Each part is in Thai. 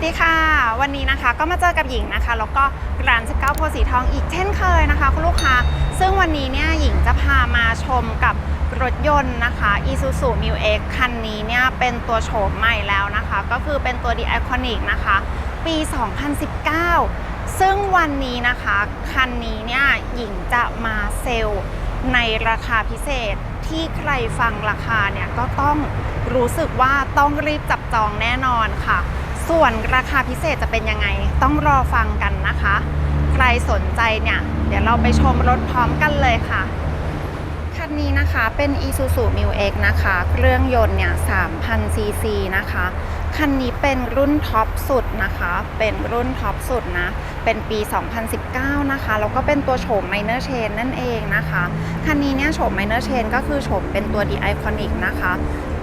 วัสดีค่ะ วันนี้นะคะก็มาเจอกับหญิงนะคะ แล้วก็ร้าน19โพธิ์สีทองอีกเช่นเคยนะคะคุณลูกค้า ซึ่งวันนี้เนี่ยหญิงจะพามาชมกับรถยนต์นะคะ Isuzu Mu X คันนี้เนี่ยเป็นตัวโฉมใหม่แล้วนะคะ ก็คือเป็นตัว The Iconic นะคะ ปี 2019 ซึ่งวันนี้นะคะ คันนี้เนี่ยหญิงจะมาเซลล์ในราคาพิเศษที่ใครฟังราคาเนี่ยก็ต้องรู้สึกว่าต้องรีบจับจองแน่นอนค่ะ ส่วนราคาพิเศษจะเป็นยังไงต้องรอฟังกันนะคะ ใครสนใจเนี่ย เดี๋ยวเราไปชมรถพร้อมกันเลยค่ะ คันนี้นะคะเป็น Isuzu Mu X นะคะ เครื่องยนต์เนี่ย 3,000 ซีซีนะคะ คันนี้เป็นรุ่นท็อปสุดนะคะ เป็นรุ่นท็อปสุดนะ เป็นปี 2019 นะคะ แล้วก็เป็นตัวโฉม Minor Chain นั่นเองนะคะ คันนี้เนี่ยโฉม Minor Chain ก็คือโฉมเป็นตัว The Iconic นะคะ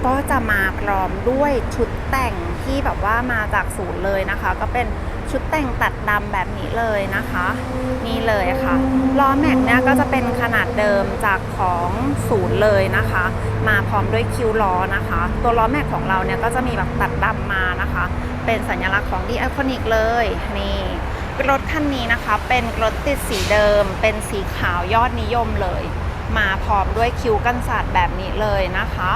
ก็จะมาพร้อมด้วยชุดแต่ง ที่แบบว่ามาจากศูนย์เลยนะคะ ก็เป็นชุดแต่งตัดดำแบบนี้เลยนะคะ นี่เลยค่ะล้อแม็กเนี่ยก็จะเป็นขนาดเดิมจากของศูนย์เลยนะคะ มาพร้อมด้วยคิวล้อนะคะ ตัวล้อแม็กของเราเนี่ยก็จะมีแบบตัดดำมานะคะ เป็นสัญลักษณ์ของดีไอคอนิกเลยนี่รถคันนี้นะคะ เป็นรถติดสีเดิม เป็นสีขาวยอดนิยมเลย มาพร้อมด้วยคิวกันศาสตร์แบบนี้เลยนะคะ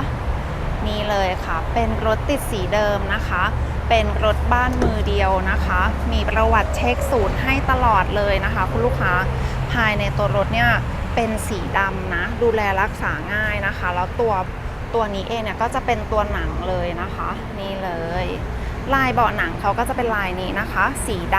นี่เลยค่ะ เป็นรถติดสีเดิมนะคะ เป็นรถบ้านมือเดียวนะคะ มีประวัติเช็คศูนย์ให้ตลอดเลยนะคะ คุณลูกค้าภายในตัวรถเนี่ยเป็นสีดำนะ ดูแลรักษาง่ายนะคะ แล้วตัวตัวนี้เองเนี่ยก็จะเป็นตัวหนังเลยนะคะ นี่เลย ลายเบาะหนังเขาก็จะเป็นลายนี้นะคะ สีด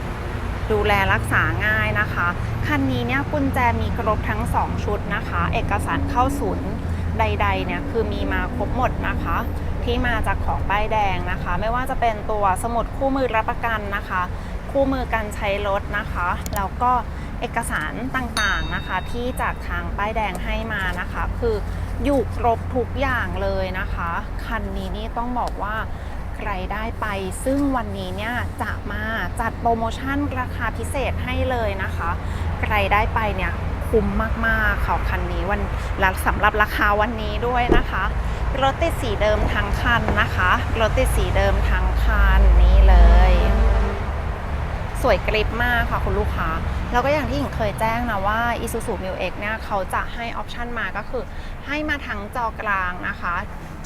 ำดูแลรักษาง่ายนะคะ คันนี้เนี่ยกุญแจมีครบทั้ง 2 ชุดนะคะ เอกสารเข้าศูนย์ ใดๆเนี่ยคือมีมาครบหมดนะคะ ที่มาจากของป้ายแดงนะคะ ไม่ว่าจะเป็นตัวสมุดคู่มือรับประกันนะคะ คู่มือการใช้รถนะคะแล้วก็เอกสารต่างๆนะคะ ที่จากทางป้ายแดงให้มานะคะ คืออยู่ครบทุกอย่างเลยนะคะ คันนี้นี่ต้องบอกว่าใครได้ไป ซึ่งวันนี้เนี่ยจะมาจัดโปรโมชั่นราคาพิเศษให้เลยนะคะ ใครได้ไปเนี่ย คุ้มมากๆค่ะคันนี้วันและสำหรับราคาวันนี้ด้วยนะคะรถติดสีเดิมทั้งคันนะคะรถติดสีเดิมทั้งคันนี้เลย สวยกริบมากค่ะคุณลูกค้าแล้วก็อย่างที่หญิงเคยแจ้งนะว่า Isuzu Mu X เนี่ยเขาจะให้ออปชันมาก็คือ ให้มาทั้งจอกลางนะคะ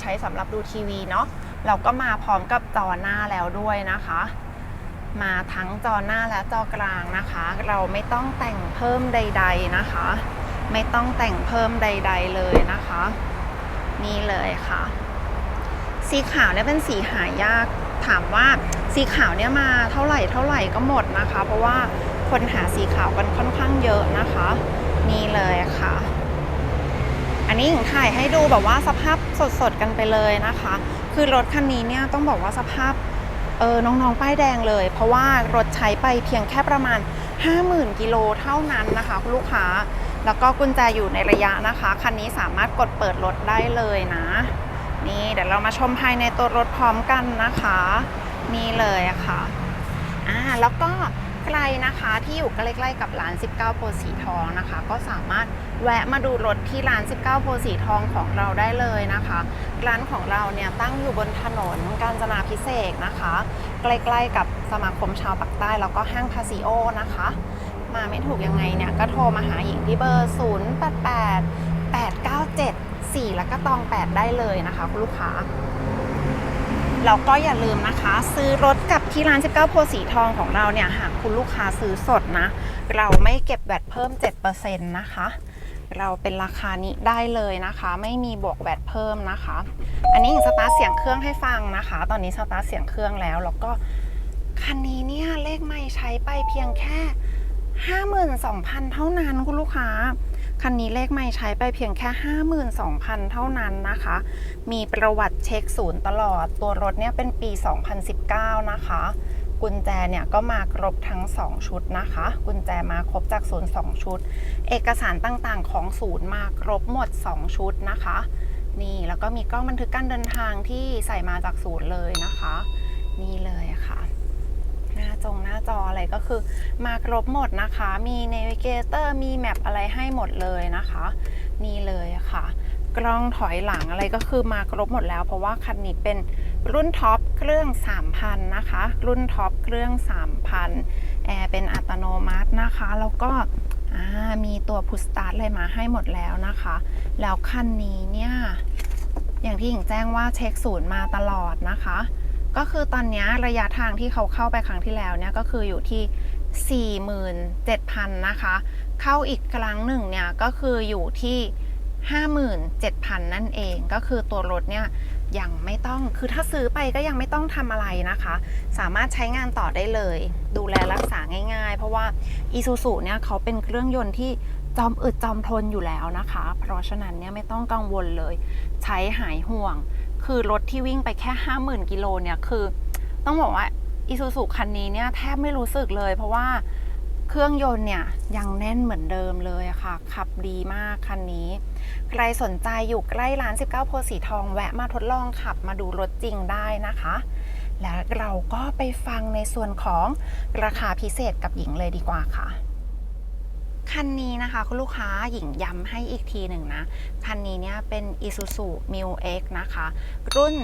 ใช้สำหรับดูทีวีเนาะแล้วก็มาพร้อมกับจอหน้าแล้วด้วยนะคะ มาทั้งจอหน้าและจอกลางนะคะ เราไม่ต้องแต่งเพิ่มใด ๆนะคะ ไม่ต้องแต่งเพิ่มใด ๆ เลยนะคะ นี่เลยค่ะ สีขาวเนี่ยเป็นสีหายากถามว่าสีขาวเนี่ยมาเท่าไหร่เท่าไหร่ก็หมดนะคะ เพราะว่าคนหาสีขาวกันค่อนข้างเยอะนะคะ นี่เลยค่ะ อันนี้หญิงถ่ายให้ดูแบบว่าสภาพสดๆกันไปเลยนะคะ คือรถคันนี้เนี่ยต้องบอกว่าสภาพ เออน้องๆป้ายแดงเลย เพราะว่ารถใช้ไปเพียงแค่ประมาณ 50,000 กิโลเท่านั้นนะคะคุณลูกค้า แล้วก็กุญแจอยู่ในระยะนะคะ คันนี้สามารถกดเปิดรถได้เลยนะ นี่เดี๋ยวเรามาชมภายในตัวรถพร้อมกันนะคะ นี่เลยะค่ะอ่าแล้วก็ ใครนะคะที่อยู่ใกล้ๆกับร้าน 19 โพสีทองนะคะ ก็สามารถแวะมาดูรถที่ร้าน 19 โพสีทองของเราได้เลยนะคะ ร้านของเราเนี่ยตั้งอยู่บนถนนกาญจนาพิเศษนะคะ ใกล้ๆกับสมาคมชาวปักใต้แล้วก็ห้างพาซิโอนะคะ มาไม่ถูกยังไงเนี่ยก็โทรมาหาหญิงที่เบอร์ 088 897 4 แล้วก็ตอง 8 ได้เลยนะคะคุณลูกค้า แล้วก็อย่าลืมนะคะ ซื้อรถกับที่ร้าน 19โพสีทองของเราเนี่ยหากคุณลูกค้าซื้อสดนะ เราไม่เก็บแวตเพิ่ม 7%นะคะ เราเป็นราคานี้ได้เลยนะคะ ไม่มีบวกแวตเพิ่มนะคะ อันนี้หญิงสตาร์เสียงเครื่องให้ฟังนะคะ ตอนนี้สตาร์เสียงเครื่องแล้วแล้วก็คันนี้เนี่ยเลขไม่ใช้ไปเพียงแค่ 52,000 เท่านั้นคุณลูกค้า คันนี้เลขไม่ใช้ไปเพียงแค่ 52,000 เท่านั้นนะคะ มีประวัติเช็คศูนย์ตลอด ตัวรถเนี่ยเป็นปี 2019 นะคะ กุญแจเนี่ยก็มาครบทั้ง 2 ชุดนะคะ กุญแจมาครบจากศูนย์2ชุด เอกสารต่างๆ ของศูนย์มาครบหมด 2 ชุดนะคะ นี่แล้วก็มีกล้องบันทึกการเดินทางที่ใส่มาจากศูนย์เลยนะคะ นี่เลยค่ะ จงหน้าจออะไรก็คือ มาครบหมดนะคะ มี Navigator มีแมปอะไรให้หมดเลยนะคะ นี่เลยค่ะ กล้องถอยหลังอะไรก็คือมาครบหมดแล้ว เพราะว่าคันนี้เป็นรุ่นท็อปเครื่อง 3,000 นะคะ รุ่นท็อปเครื่อง 3,000 แอร์เป็นอัตโนมัตินะคะ แล้วก็มีตัวพุ s สตาร์ทอะไรมาให้หมดแล้วนะคะ แล้วคันนี้เนี่ย อย่างที่หญิงแจ้งว่าเช็คศูนย์มาตลอดนะคะ ก็คือตอนนี้ระยะทางที่เขาเข้าไปครั้งที่แล้วเนี่ยก็คืออยู่ที่ 47,000 นะคะ เข้าอีกครั้งหนึ่งเนี่ยก็คืออยู่ที่ 57,000 นั่นเอง ก็คือตัวรถเนี่ยยังไม่ต้อง คือถ้าซื้อไปก็ยังไม่ต้องทำอะไรนะคะ สามารถใช้งานต่อได้เลย ดูแลรักษาง่าย ๆ เพราะว่า i s u z u เนี่ยเขาเป็นเครื่องยนต์ที่จอมอึดจอมทนอยู่แล้วนะคะ เพราะฉะนั้นเนี่ยไม่ต้องกังวลเลย ใช้หายห่วง คือรถที่วิ่งไปแค่ 50,000 กิโลเนี่ยคือต้องบอกว่า i s u z u คันนี้เนี่ยแทบไม่รู้สึกเลย เพราะว่าเครื่องยนต์เนี่ยยังแน่นเหมือนเดิมเลยค่ะ ขับดีมากคันนี้ ใครสนใจอยู่ใกล้ร้าน 19 โพสีทองแวะมาทดลองขับมาดูรถจริงได้นะคะ แล้วเราก็ไปฟังในส่วนของราคาพิเศษกับหญิงเลยดีกว่าค่ะ คันนี้นะคะคุณลูกค้าหญิงย้ำให้อีกทีหนึ่งนะ คันนี้เนี่ยเป็น Isuzu m u X นะคะ รุ่น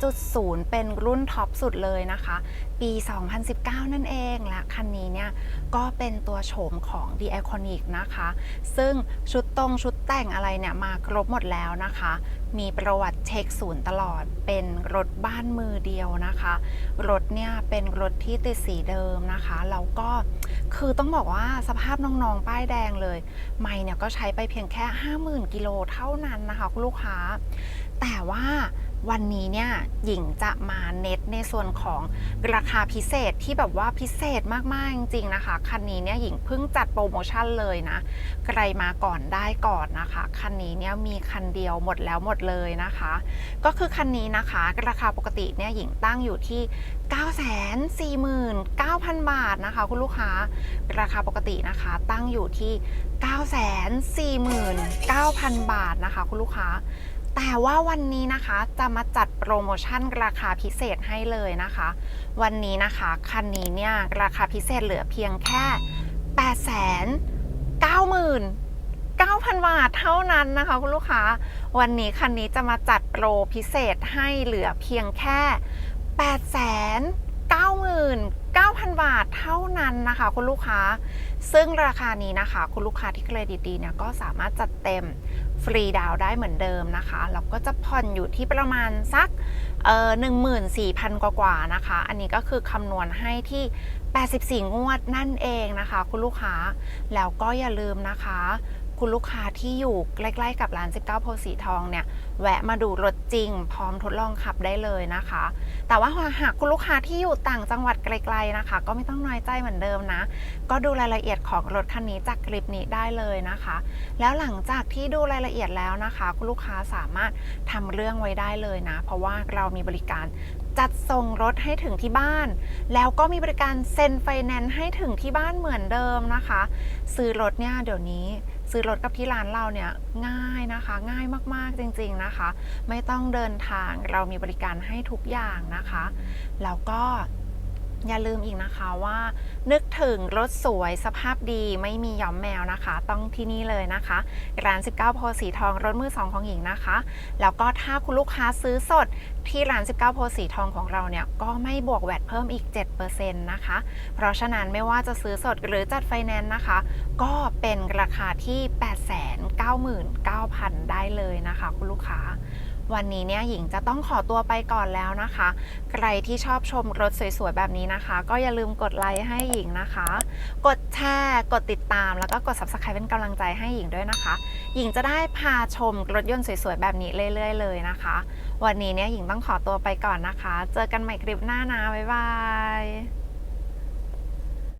3.0 เป็นรุ่นท็อปสุดเลยนะคะ ปี 2019 นั่นเองและคันนี้เนี่ยก็เป็นตัวโฉมของ The Iconic นะคะ ซึ่งชุดตรงชุดแต่งอะไรเนี่ยมาครบหมดแล้วนะคะ มีประวัติเช็คศูนย์ตลอด เป็นรถบ้านมือเดียวนะคะ รถเนี่ยเป็นรถที่ติดสีเดิมนะคะ แล้วก็คือต้องบอกว่าสภาพน้องๆ ป้ายแดงเลย ไม่เนี่ยก็ใช้ไปเพียงแค่ 50,000 กิโลเท่านั้นนะคะคุณลูกค้า แต่ว่า วันนี้เนี่ยหญิงจะมาเน็ตในส่วนของราคาพิเศษที่แบบว่าพิเศษมาก ๆ จริง ๆ นะคะ คันนี้เนี่ยหญิงเพิ่งจัดโปรโมชั่นเลยนะ ใครมาก่อนได้ก่อนนะคะ คันนี้เนี่ยมีคันเดียวหมดแล้วหมดเลยนะคะ ก็คือคันนี้นะคะ ราคาปกติเนี่ยหญิงตั้งอยู่ที่ 949,000 บาทนะคะ คุณลูกค้าราคาปกตินะคะตั้งอยู่ที่ 949,000 บาทนะคะ คุณลูกค้า แต่ว่าวันนี้นะคะจะมาจัดโปรโมชั่นราคาพิเศษให้เลยนะคะ วันนี้นะคะคันนี้เนี่ยราคาพิเศษเหลือเพียงแค่ 8 9 9 0 0 0 บาทเท่านั้นนะคะคุณลูกค้า วันนี้คันนี้จะมาจัดโปรพิเศษให้เหลือเพียงแค่ 8 9 9 0 0 0 9,000 บาทเท่านั้นนะคะ คุณลูกค้า ซึ่งราคานี้นะคะ คุณลูกค้าที่เครดิตดีเนี่ยก็สามารถจัดเต็มฟรีดาวได้เหมือนเดิมนะคะแล้วก็จะผ่อนอยู่ที่ประมาณสักเอ่อ14,000 กว่าๆนะคะ อันนี้ก็คือคำนวณให้ที่ 84 งวดนั่นเองนะคะ คุณลูกค้าแล้วก็อย่าลืมนะคะ คุณลูกค้าที่อยู่ใกล้ๆกับร้าน 19โพสีทองเนี่ยแวะมาดูรถจริง พร้อมทดลองขับได้เลยนะคะ แต่ว่าหากคุณลูกค้าที่อยู่ต่างจังหวัดไกลๆนะคะ ก็ไม่ต้องน้อยใจเหมือนเดิมนะ ก็ดูรายละเอียดของรถคันนี้จากคลิปนี้ได้เลยนะคะ แล้วหลังจากที่ดูรายละเอียดแล้วนะคะ คุณลูกค้าสามารถทำเรื่องไว้ได้เลยนะ เพราะว่าเรามีบริการจัดส่งรถให้ถึงที่บ้าน แล้วก็มีบริการเซ็นไฟแนนซ์ให้ถึงที่บ้านเหมือนเดิมนะคะ ซื้อรถเนี่ยเดี๋ยวนี้ ซื้อรถกับที่ร้านเราเนี่ยง่ายนะคะ ง่ายมากๆจริงๆนะคะ ไม่ต้องเดินทางเรามีบริการให้ทุกอย่างนะคะ แล้วก็ อย่าลืมอีกนะคะว่า นึกถึงรถสวยสภาพดีไม่มีย้อมแมวนะคะ ต้องที่นี่เลยนะคะร้าน 19 โพสีทองรถมือสองของหญิงนะคะ แล้วก็ถ้าคุณลูกค้าซื้อสดที่ร้าน 19 โพสีทองของเราเนี่ย ก็ไม่บวกแวดเพิ่มอีก 7%นะคะ เพราะฉะนั้นไม่ว่าจะซื้อสดหรือจัดไฟแนนซ์นะคะ ก็เป็นราคาที่ 899,000 ได้เลยนะคะ คุณลูกค้า วันนี้เนี่ยหญิงจะต้องขอตัวไปก่อนแล้วนะคะ ใครที่ชอบชมรถสวยๆ แบบนี้นะคะ ก็อย่าลืมกดไลค์ให้หญิงนะคะ กดแชร์กดติดตามแล้วก็กด subscribe เป็นกำลังใจให้หญิงด้วยนะคะ หญิงจะได้พาชมรถยนต์สวยๆ แบบนี้เรื่อยๆ เลยนะคะ วันนี้เนี่ยหญิงต้องขอตัวไปก่อนนะคะ เจอกันใหม่คลิปหน้านะบ๊ายบาย